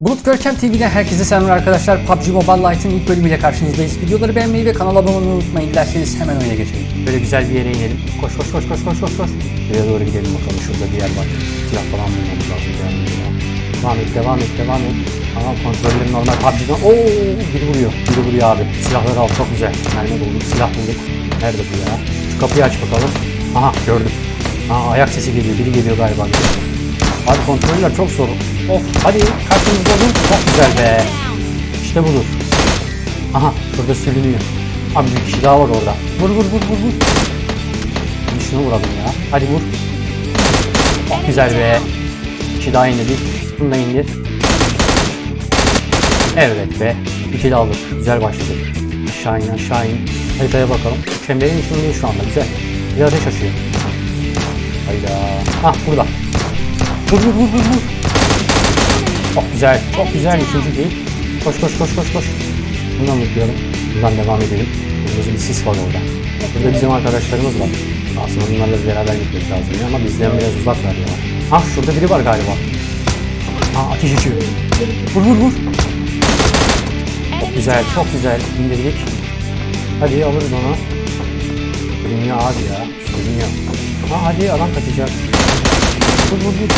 Bulut Görkem TV'den herkese selamlar arkadaşlar. PUBG Mobile Lite'ın ilk bölümüyle karşınızdayız. Videoları beğenmeyi ve kanala abone olmayı unutmayın. Dilerseniz hemen oyuna geçelim. Böyle güzel bir yere inelim. Koş koş koş koş koş koş koş. Buraya doğru gidelim bakalım. Şurada bir yer var. Silah falan bulmamız lazım. Devam et, devam et, devam et. Tamam kontrolleri normal PUBG'den. Oo, biri vuruyor. Biri vuruyor abi. Silahları al çok güzel. Mermi bulduk, silah bulduk. Nerede bu ya? Şu kapıyı aç bakalım. Aha gördüm. Aha ayak sesi geliyor. Biri geliyor galiba. Abi kontroller çok zor. Of hadi karşımızda olur. Çok güzel be. İşte budur. Aha burada sürünüyor. Abi bir kişi daha var orada. Vur vur vur vur vur. Bir şunu vuralım ya. Hadi vur. Çok güzel be. Bir kişi daha indirdik. Bunu da indir. Evet be. Kişi daha aldık. Güzel başladık. Aşağı in aşağı in. Haritaya bakalım. Çemberin içindeyiz şu anda. Güzel. Bir ateş açıyor. Hayda. Ah burada. Vur vur vur vur vur. Çok güzel, çok güzel. Üçüncü değil. Koş koş koş koş koş. Bundan unutmayalım. Bundan devam edelim. Burada bir sis var orada. Burada bizim arkadaşlarımız var. Aslında bunlarla beraber gitmek lazım ya ama bizden biraz uzaklar ya. Ah şurada biri var galiba. Ah ateş açıyor. Vur vur vur. Çok güzel, çok güzel. İndirdik. Hadi alırız onu. Sürünüyor abi ya. Sürünüyor. Ha hadi adam kaçacak. Vur vur vur.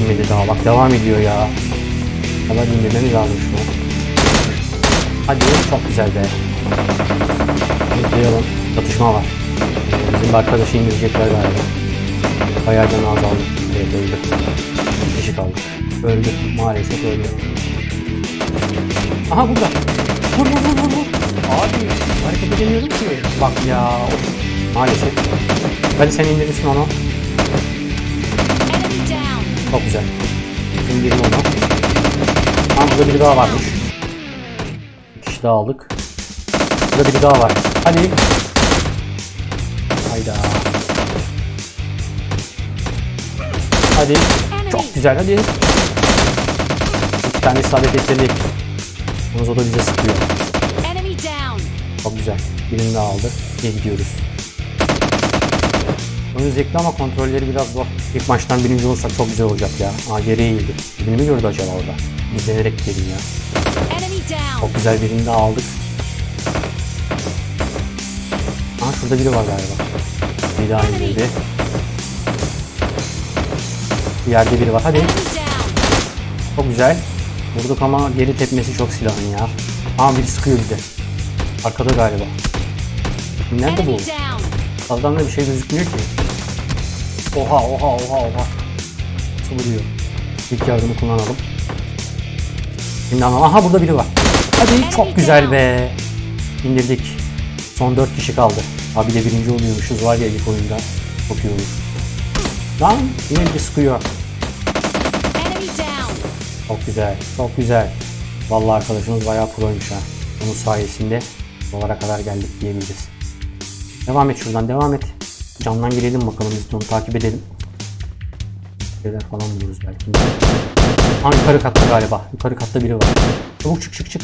İnmedi daha bak devam ediyor ya. Kadar indirmemiz lazım şunu. Hadi çok güzel be. Bekleyelim. Çatışma var. Bizim bir arkadaşı indirecekler galiba. Bayağı canı azaldı. Evet öldü. Kişi kaldı. Öldü. Maalesef öldü. Aha burada. Vur vur vur vur. Abi hareket edemiyorum ki. Bak ya. Maalesef. Hadi sen indirirsin onu. Enemy down. Çok güzel. İndirin onu. Ha burada biri daha varmış. Bir kişi daha aldık. Burada biri daha var. Hadi. Hayda. Hadi. Çok güzel hadi. İki tane isabet ettirdik. O da bize sıkıyor. Çok güzel. Birini daha aldı. İyi gidiyoruz. Zevkli ama kontrolleri biraz zor. İlk maçtan birinci olursak çok güzel olacak ya. Aa geriye eğildi. Birini mi gördü acaba orada? İzlenerek gidelim ya. Çok güzel birini daha aldık. Aa şurada biri var galiba. Bir daha indirdi. Bir yerde biri var. Hadi. Çok güzel. Vurduk ama geri tepmesi çok silahın ya. Aa biri sıkıyor bize. Arkada galiba. Nerede bu? Adamda bir şey gözükmüyor ki. Oha oha oha oha. Nasıl vuruyor? İlk yardımı kullanalım. Şimdi ama aha burada biri var. Hadi çok güzel be. İndirdik. Son 4 kişi kaldı. Abi de birinci oluyormuşuz var ya ilk oyunda. Çok iyi olur. Lan yine bir sıkıyor. Çok güzel, çok güzel. Vallahi arkadaşımız bayağı proymuş ha. Onun sayesinde dolara kadar geldik diyebiliriz. Devam et şuradan, devam et. Camdan girelim bakalım biz onu takip edelim. Şeyler falan buluruz belki. Ha yukarı katta galiba. Yukarı katta biri var. Çabuk çık çık çık.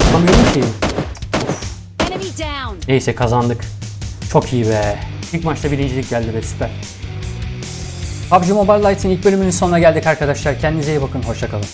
Çıkamıyorum ki. Neyse kazandık. Çok iyi be. İlk maçta birincilik geldi be süper. PUBG Mobile Lite'ın ilk bölümünün sonuna geldik arkadaşlar. Kendinize iyi bakın. Hoşçakalın.